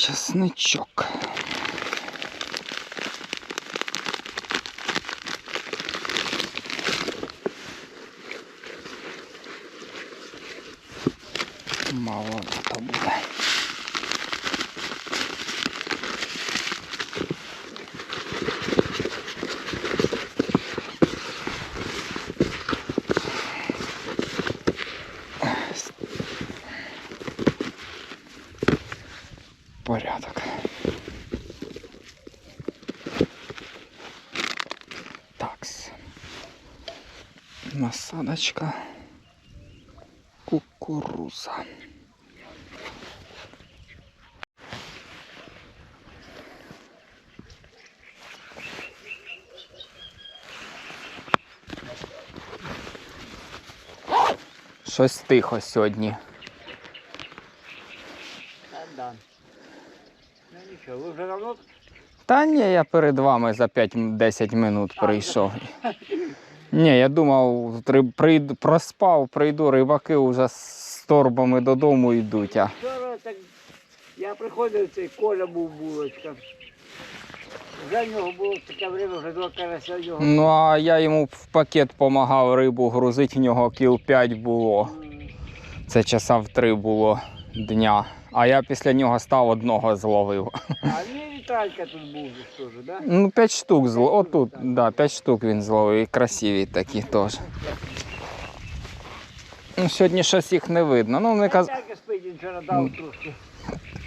Чесничок. Насадочка. Кукуруза. Щось тихо сьогодні. Та ні, я перед вами за 5-10 минут прийшов. Ні, я думав, прийду, проспав, прийду, рибаки вже з торбами додому йдуть. А. вчора так. Я приходив, цей Коля був булочка. За нього було таке время, вже два карася в нього. Ну а я йому в пакет допомагав рибу грузити, в нього кіл 5 було. Це часа в 3 було дня. А я після нього став одного зловив. А мені вітралька тут був теж, да? Ну, 5 штук зловив. Отут, да, 5 штук він зловив. І красиві такі теж. Ну, сьогодні щось їх не видно. Ну, не каз... Спить, він вчора дав трошки.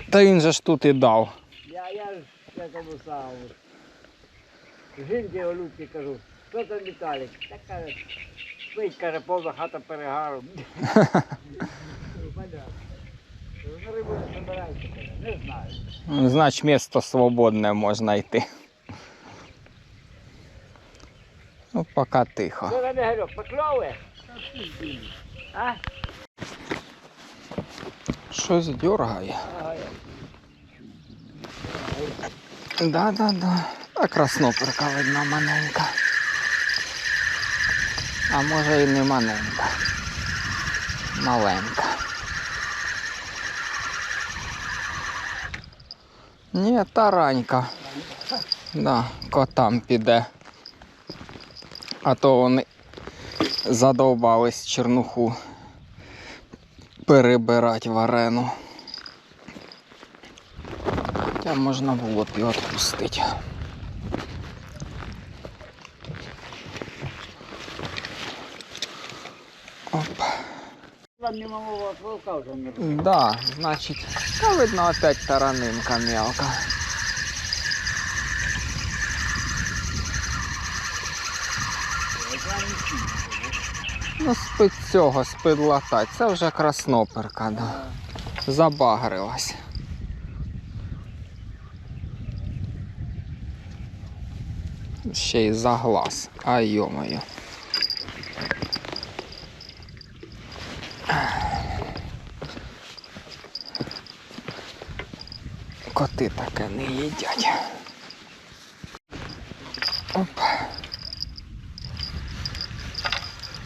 Та він же ж тут і дав. Я, я ж я тому самому. Жінки Олюбки кажу, що там Віталік? Так каже, спить, каже, повна хата перегаром. Рибу не не знаю. Значить, місто свободне можна йти. Ну, поки тихо. Що там Ігорьок, покльовує? А? Щось дергає. Ага. Да, да, да. А красноперка видно маленька. А може і не маленька. Маленька. Ні, таранька. Да, котам піде. А то вони задовбались чернуху перебирати в арену. Хоча можна було б його відпустити. Там не малого вовка вже не. Да, значить, та видно опять таранинка мелка. Ну, з-під цього, з-під латать. Це вже красноперка, да. Забагрилась. Ще й за глаз. А йомаю. Коти таке не їдять. Оп.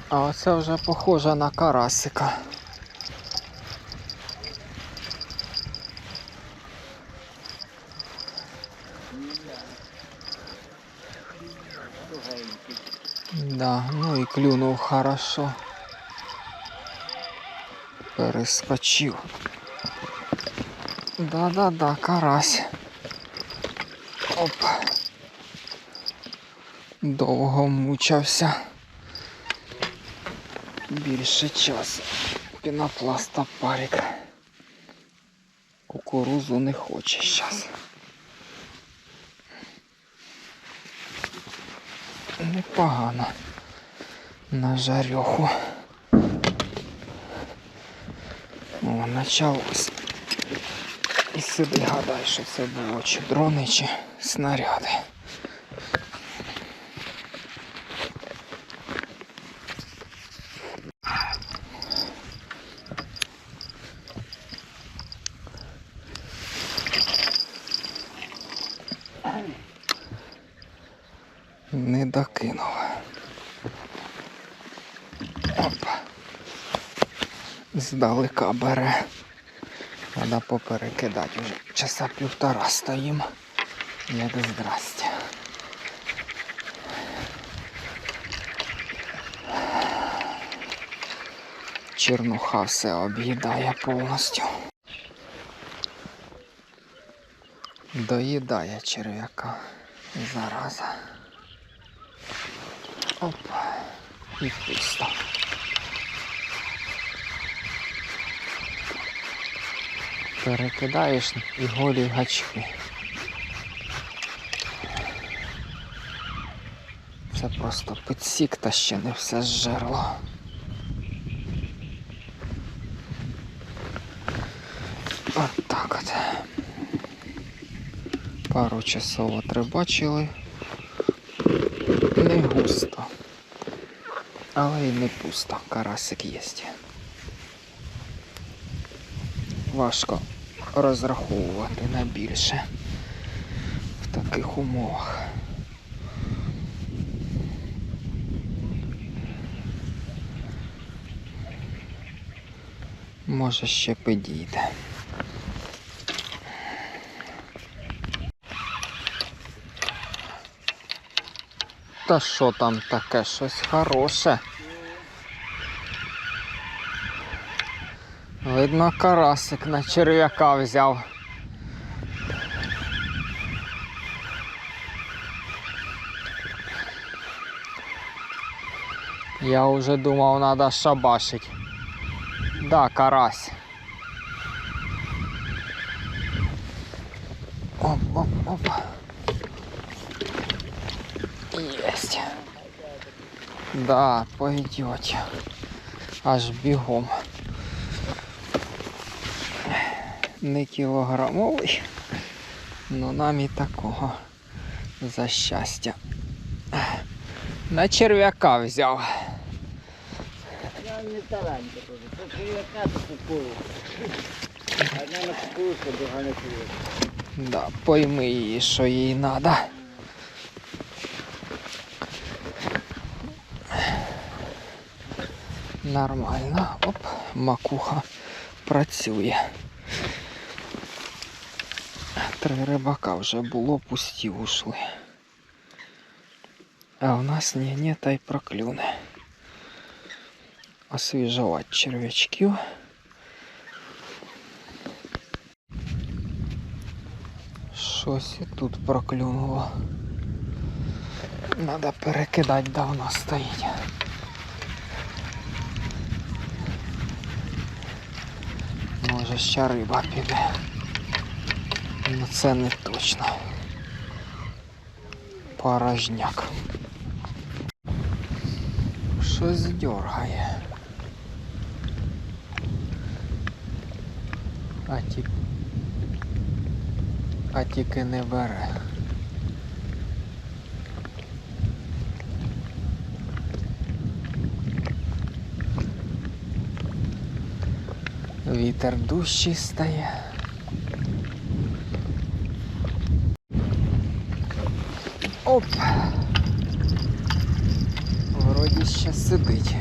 А оце вже похоже на карасика. Да, ну і клюнув хорошо. Перескочив. Да-да-да, карась. Оп. Довго мучався. Більше часу. Пінопласта парик. Кукурузу не хоче зараз. Непогано. На жарьоху. О, началось. І сиди гадай, що це було чи дрони, чи снаряди. Не докинув. Опа. Здалека бере. Треба поперекидати вже. Часа півтора стоїмо. Як здрасте. Чернуха все об'їдає повністю. Доїдає черв'яка. Зараза. Опа. І пусто. Перекидаєш і голі гачки. Це просто підсік та ще не все зжерло. От так от. Пару часов отрибачили. Не густо. Але й не пусто. Карасик є. Важко розраховувати на більше в таких умовах. Може ще підійде. Та що там таке? Щось хороше. Видно, карасик на черв'яка взяв. Я вже думав, треба шабашить. Да, карась. Оп, оп, оп. Есть. Да, пойдете. Аж бігом. Не кілограмовий, но нам і такого за щастя. На черв'яка взяв. Я не таранька теж. Це черв'яка, то кукуру. Одна на кукурузку, друга на черв'яка. Да, пойми її, що їй надо. Нормально. Оп, макуха працює. Три рибака вже було, пусті ушли. А у нас ні, ні, та й проклюне. Освіжувати черв'ячків. Щось і тут проклюнуло. Надо перекидати давно стоїть. Може ще риба піде. Ну це не точно. Порожняк. Щось дергає. А ті а тільки не бере. Вітер дужчий стає. Оп! Вроді ще сидить.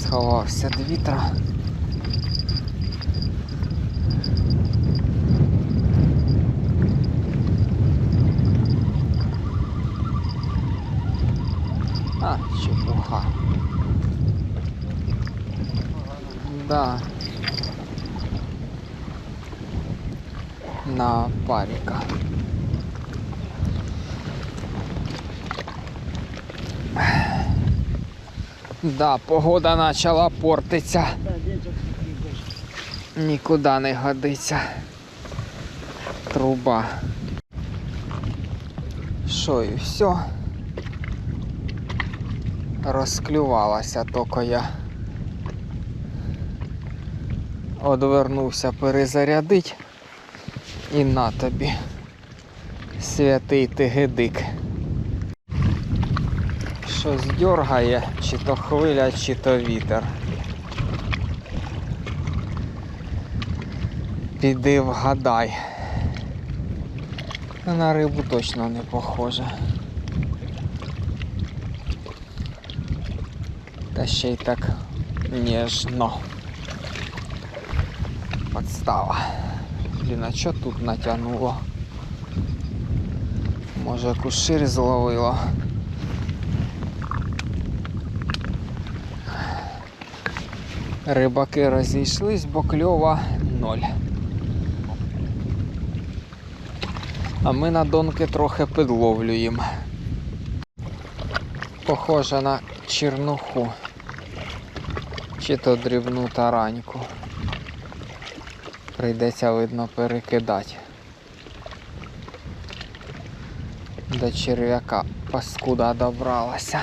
Сховався до вітра. А, чепуха. Да. На парика. Да, погода почала портитися. Нікуди не годиться. Труба. Що і все. Розклювалася тільки я. Одвернувся перезарядить. І на тобі. Святий тигедик. Щось дергає, чи то хвиля, чи то вітер. Піди вгадай. Ну, На рибу точно не похоже. Та ще й так ніжно. подстава. Блін, а що тут натягнуло? Може кушир зловило. Рибаки розійшлись, бо кльова ноль. А ми на донки трохи підловлюємо. Похоже на чернуху. Чи то дрібну тараньку. Прийдеться, видно, перекидати. До черв'яка паскуда добралася.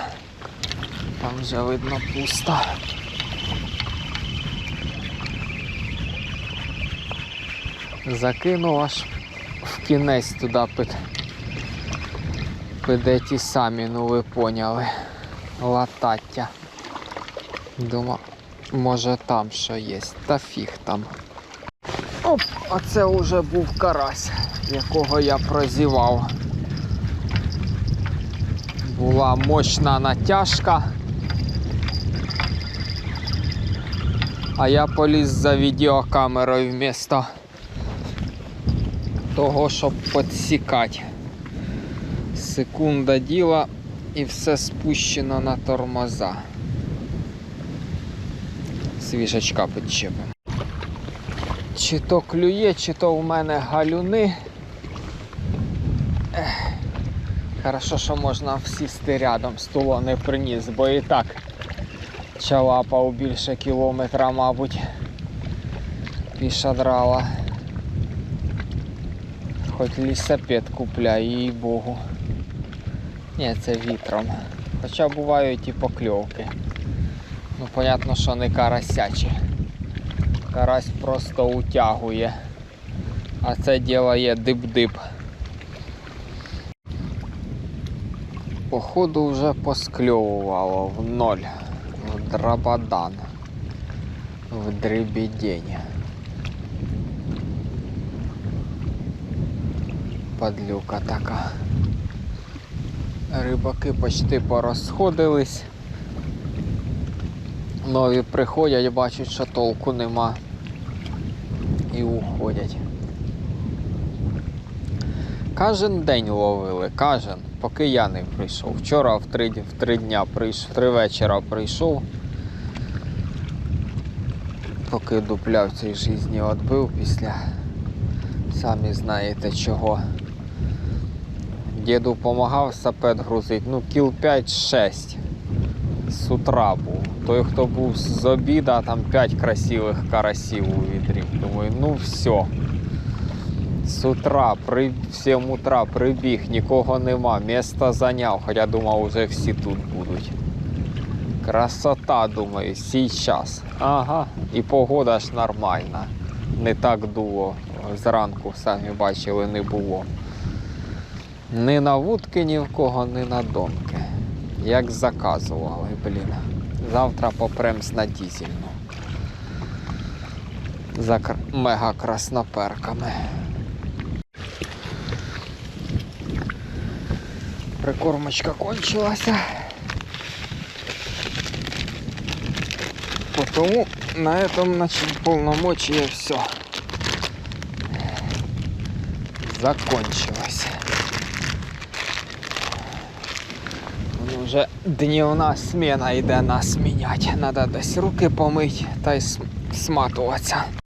Там вже видно пусто. Закинув аж в кінець туди під, піде ті самі, ну ви поняли. Латаття. Думав, може там що є. Та фіг там. Оп, а це вже був карась, якого я прозівав. Була мощна натяжка. А я поліз за відеокамерою вмісто того, щоб підсікати. Секунда діла і все спущено на тормоза. Свіжачка підчепимо. Чи то клює, чи то в мене галюни. Хорошо, що можна всісти рядом, стуло не приніс, бо і так чалапав більше кілометра, мабуть. Пішадрала. Хоч лісапет купляй, їй богу. Ні, це вітром. Хоча бувають і покльовки. Ну, понятно, що не карасячі. Карась просто утягує. А це ділає дип-дип. Походу вже поскльовувало в ноль. В драбадан. В дребедень. Падлюка така. Рибаки почти порозходились. Нові приходять, бачать, що толку нема. І уходять. Кожен день ловили, кожен, поки я не прийшов. Вчора в три, в три дня прийшов, в три вечора прийшов. Поки дупля в цій житті відбив після самі знаєте чого. Діду допомагав сапет грузити, ну кіл 5-6 з утра був. Той, хто був з обіда, там 5 красивих карасів у відрі. Думаю, ну все. З утра, при, в 7 утра прибіг, нікого нема, місто зайняв, хоча думав, вже всі тут будуть. Красота, думаю, сейчас. Ага, і погода ж нормальна. Не так дуло. Зранку, самі бачили, не було. Ні на вудки ні в кого, ні на донки. Як заказували, блін. Завтра попремсь на дізельну. За мега красноперками. Прикормочка кончилася. Потому на этом значит, полномочия все закончилось. Вже днівна сміна йде нас міняти. Треба десь руки помити та й см- сматуватися.